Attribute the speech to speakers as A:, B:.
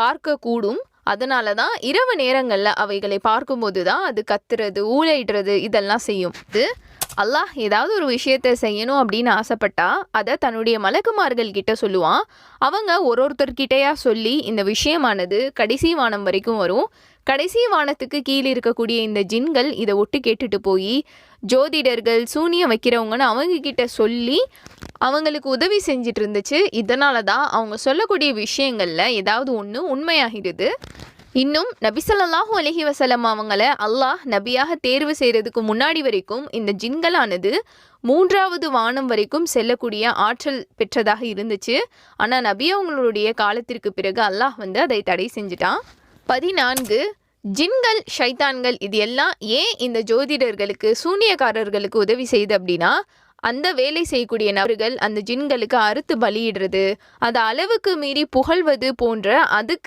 A: பார்க்கக்கூடும். அதனால தான் இரவு நேரங்களில் அவைகளை பார்க்கும்போது தான் அது கத்துறது ஊழையிடுறது இதெல்லாம் செய்யும். இது அல்லாஹ் ஏதாவது ஒரு விஷயத்தை செய்யணும் அப்படின்னு ஆசைப்பட்டா அதை தன்னுடைய மலக்குமார்கள் கிட்ட சொல்லுவான். அவங்க ஒரு ஒருத்தர்கிட்டயா சொல்லி இந்த விஷயமானது கடைசி வானம் வரைக்கும் வரும். கடைசி வானத்துக்கு கீழே இருக்கக்கூடிய இந்த ஜின்கள் இதை ஒட்டு கேட்டுட்டு போய் ஜோதிடர்கள் சூனியம் வைக்கிறவங்கன்னு அவங்க கிட்ட சொல்லி அவங்களுக்கு உதவி செஞ்சிட்டு இருந்துச்சு. இதனால தான் அவங்க சொல்லக்கூடிய விஷயங்களில் ஏதாவது ஒன்று உண்மையாகிடுது. இன்னும் நபிசல்லாஹு அலஹி வசலம் அவங்களை அவங்கள அல்லாஹ் நபியாக தேர்வு செய்கிறதுக்கு முன்னாடி வரைக்கும் இந்த ஜின்களானது மூன்றாவது வானம் வரைக்கும் செல்லக்கூடிய ஆற்றல் பெற்றதாக இருந்துச்சு. ஆனால் நபி அவங்களுடைய காலத்திற்கு பிறகு அல்லாஹ் வந்து அதை தடை செஞ்சுட்டான். பதினான்கு ஜின்கள் ஷைத்தான்கள் இது எல்லாம் ஏன் இந்த ஜோதிடர்களுக்கு சூனியக்காரர்களுக்கு உதவி செய்யுது அப்படின்னா அந்த வேலை செய்யக்கூடிய நபர்கள் அந்த ஜின்களுக்கு அறுத்து பலியிடுறது அது அளவுக்கு மீறி புகழ்வது போன்ற அதுக்கு